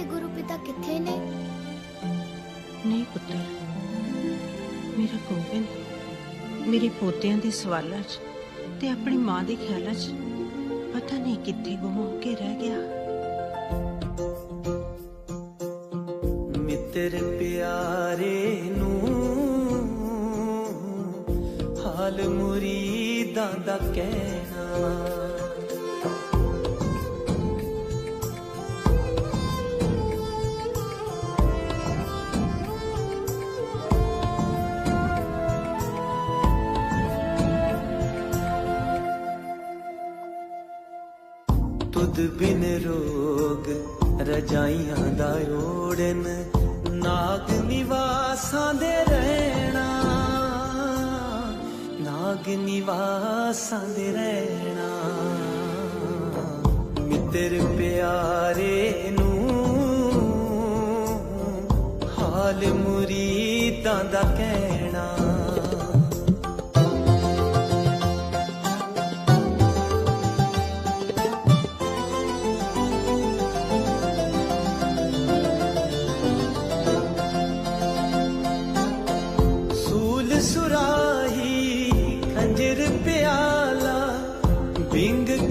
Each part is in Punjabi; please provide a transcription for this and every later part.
ਤੁਹਾਡੇ ਗੁਰੂ ਪਿਤਾ ਕਿੱਥੇ ਨੇ? ਨਹੀਂ ਪੁੱਤਰ। ਮੇਰਾ ਗੋਬਿੰਦ ਮੇਰੇ ਪੋਤਿਆਂ ਦੇ ਸਵਾਲਾਂ 'ਚ ਤੇ ਆਪਣੀ ਮਾਂ ਦੇ ਖਿਆਲਾਂ 'ਚ ਪਤਾ ਨਹੀਂ ਕਿੱਥੇ ਗੁੰਮ ਹੋ ਕੇ ਰਹਿ ਗਿਆ। ਮਿੱਤਰ ਪਿਆਰੇ ਨੂੰ ਹਾਲ ਮੁਰੀਦਾਂ ਦਾ ਕਹਿਣਾ ਤੁਧ ਬਿਨ ਰੋਗ ਰਜਾਈਆਂ ਦਾ ਓੜਨ ਨਾਗ ਨਿਵਾਸਾਂ ਦੇ ਰਹਿਣਾ, ਨਾਗ ਨਿਵਾਸਾਂ ਦੇ ਰਹਿਣਾ। ਮਿੱਤਰ ਪਿਆਰੇ ਨੂੰ ਹਾਲ ਮੁਰੀਦਾਂ ਦਾ ਕਹਿਣਾ।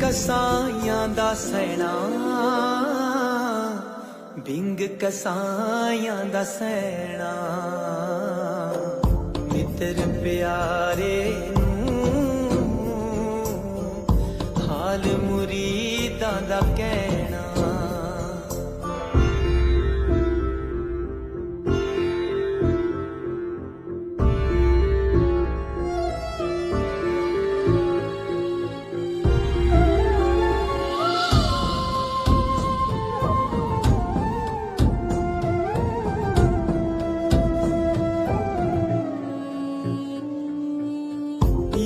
ਕਸਾਈਆਂ ਦਾ ਸੈਣਾ ਬਿੰਗ ਕਸਾਈਆਂ ਦਾ ਸੈਣਾ। ਮਿੱਤਰ ਪਿਆਰੇ ਨੂੰ ਹਾਲ ਮੁਰੀਦਾਂ ਦਾ ਕਹਿਣਾ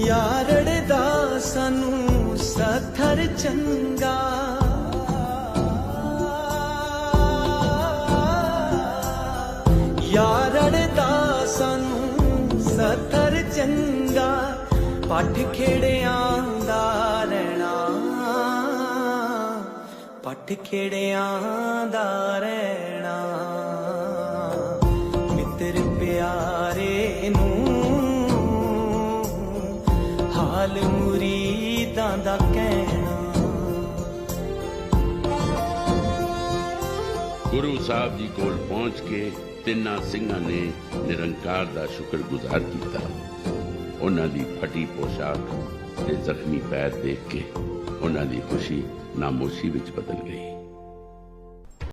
ਯਾਰੜ ਦਾ ਸਾਨੂੰ ਸਥਰ ਚੰਗਾ। ਯਾਰੜ ਦਾ ਸਾਨੂੰ ਸਥਰ ਚੰਗਾ। ਪੱਠ ਖੇੜਿਆਂ ਦਾ ਰਹਿਣਾ। ਪੱਠ ਖੇੜਿਆਂ ਦਾ ਹਾਲ ਮੁਰੀਦਾਂ ਦਾ ਕਹਿਣਾ। ਗੁਰੂ ਸਾਹਿਬ ਜੀ ਕੋਲ ਪਹੁੰਚ ਕੇ ਤਿੰਨਾਂ ਸਿੰਘਾਂ ਨੇ ਨਿਰੰਕਾਰ ਦਾ ਸ਼ੁਕਰਗੁਜ਼ਾਰ ਕੀਤਾ। ਉਹਨਾਂ ਦੀ ਫਟੀ ਪੋਸ਼ਾਕ ਤੇ ਜ਼ਖਮੀ ਪੈਰ ਦੇਖ ਕੇ ਉਹਨਾਂ ਦੀ ਖੁਸ਼ੀ ਨਾਮੋਸ਼ੀ ਵਿੱਚ ਬਦਲ ਗਈ।